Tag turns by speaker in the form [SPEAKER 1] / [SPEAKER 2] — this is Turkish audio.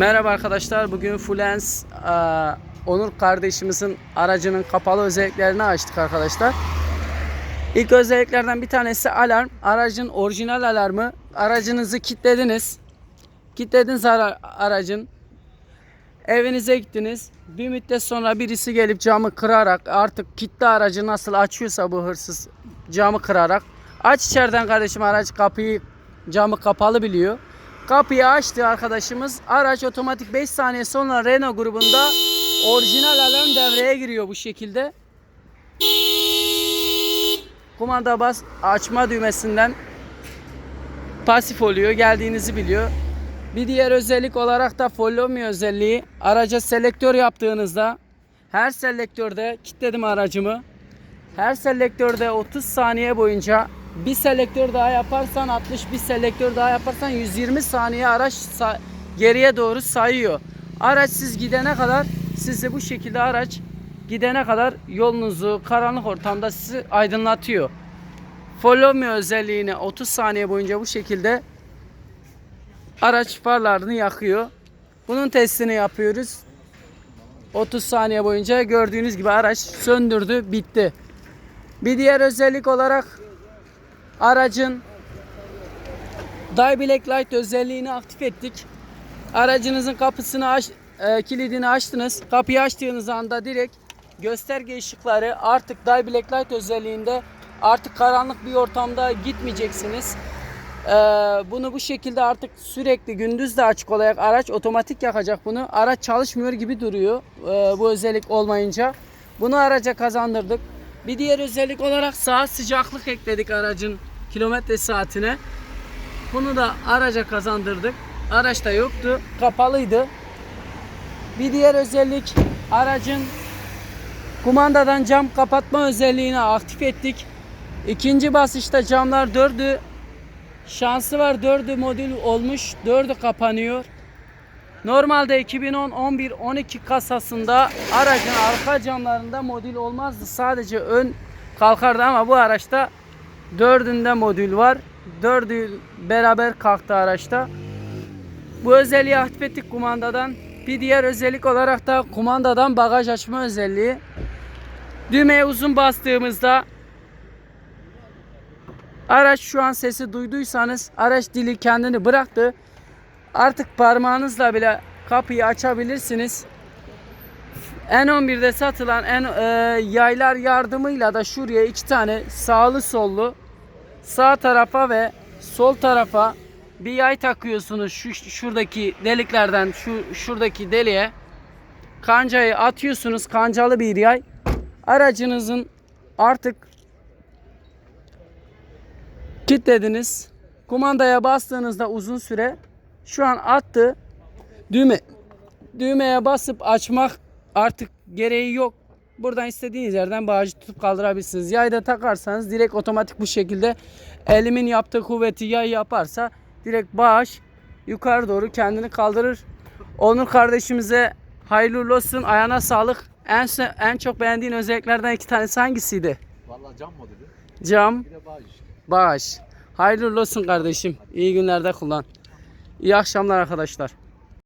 [SPEAKER 1] Merhaba arkadaşlar. Bugün Fulens eee, Onur kardeşimizin aracının kapalı özelliklerini açtık arkadaşlar. İlk özelliklerden bir tanesi alarm. Aracın orijinal alarmı. Aracınızı kilitlediniz. Kilitlediniz ara- aracın. Evinize gittiniz. Bir müddet sonra birisi gelip camı kırarak artık kilitli aracı nasıl açıyorsa bu hırsız camı kırarak aç içeriden kardeşim araç kapıyı camı kapalı biliyor. Kapıyı açtı arkadaşımız. Araç otomatik 5 saniye sonra Renault grubunda orijinal alarm devreye giriyor bu şekilde. Kumanda bas açma düğmesinden pasif oluyor. Geldiğinizi biliyor. Bir diğer özellik olarak da follow me özelliği. Araca selektör yaptığınızda her selektörde kilitledim aracımı. Her selektörde 30 saniye boyunca bir selektör daha yaparsan 60 bir selektör daha yaparsan 120 saniye araç sa- geriye doğru sayıyor. Araç siz gidene kadar sizi bu şekilde araç gidene kadar yolunuzu karanlık ortamda sizi aydınlatıyor. Follow me özelliğini 30 saniye boyunca bu şekilde araç farlarını yakıyor. Bunun testini yapıyoruz. 30 saniye boyunca gördüğünüz gibi araç söndürdü, bitti. Bir diğer özellik olarak aracın Die Black Light özelliğini aktif ettik. Aracınızın kapısını aç, e, kilidini açtınız. Kapıyı açtığınız anda direkt gösterge ışıkları artık Die Black Light özelliğinde artık karanlık bir ortamda gitmeyeceksiniz. Ee, bunu bu şekilde artık sürekli gündüz de açık olarak araç otomatik yakacak bunu. Araç çalışmıyor gibi duruyor ee, bu özellik olmayınca. Bunu araca kazandırdık. Bir diğer özellik olarak saat sıcaklık ekledik aracın kilometre saatine. Bunu da araca kazandırdık. Araçta yoktu. Kapalıydı. Bir diğer özellik aracın kumandadan cam kapatma özelliğini aktif ettik. İkinci basışta camlar dördü Şansı var 4'ü modül olmuş. 4'ü kapanıyor. Normalde 2010 11 12 kasasında aracın arka camlarında modül olmazdı. Sadece ön kalkardı ama bu araçta 4'ünde modül var. 4'ü beraber kalktı araçta. Bu özelliği aktif ettik kumandadan. Bir diğer özellik olarak da kumandadan bagaj açma özelliği. Düğmeye uzun bastığımızda Araç şu an sesi duyduysanız araç dili kendini bıraktı. Artık parmağınızla bile kapıyı açabilirsiniz. N11'de satılan en e, yaylar yardımıyla da şuraya iki tane sağlı sollu sağ tarafa ve sol tarafa bir yay takıyorsunuz şu şuradaki deliklerden şu şuradaki deliğe kancayı atıyorsunuz kancalı bir yay aracınızın artık kilitlediniz. Kumandaya bastığınızda uzun süre şu an attı. Düğme düğmeye basıp açmak artık gereği yok. Buradan istediğiniz yerden bağcı tutup kaldırabilirsiniz. Yayda takarsanız direkt otomatik bu şekilde elimin yaptığı kuvveti yay yaparsa direkt bağış yukarı doğru kendini kaldırır. Onur kardeşimize hayırlı olsun. Ayağına sağlık. En, en çok beğendiğin özelliklerden iki tanesi hangisiydi?
[SPEAKER 2] Vallahi cam modeli.
[SPEAKER 1] Cam,
[SPEAKER 2] Bir de bağ işte.
[SPEAKER 1] Bağış. Hayırlı olsun kardeşim. İyi günlerde kullan. İyi akşamlar arkadaşlar.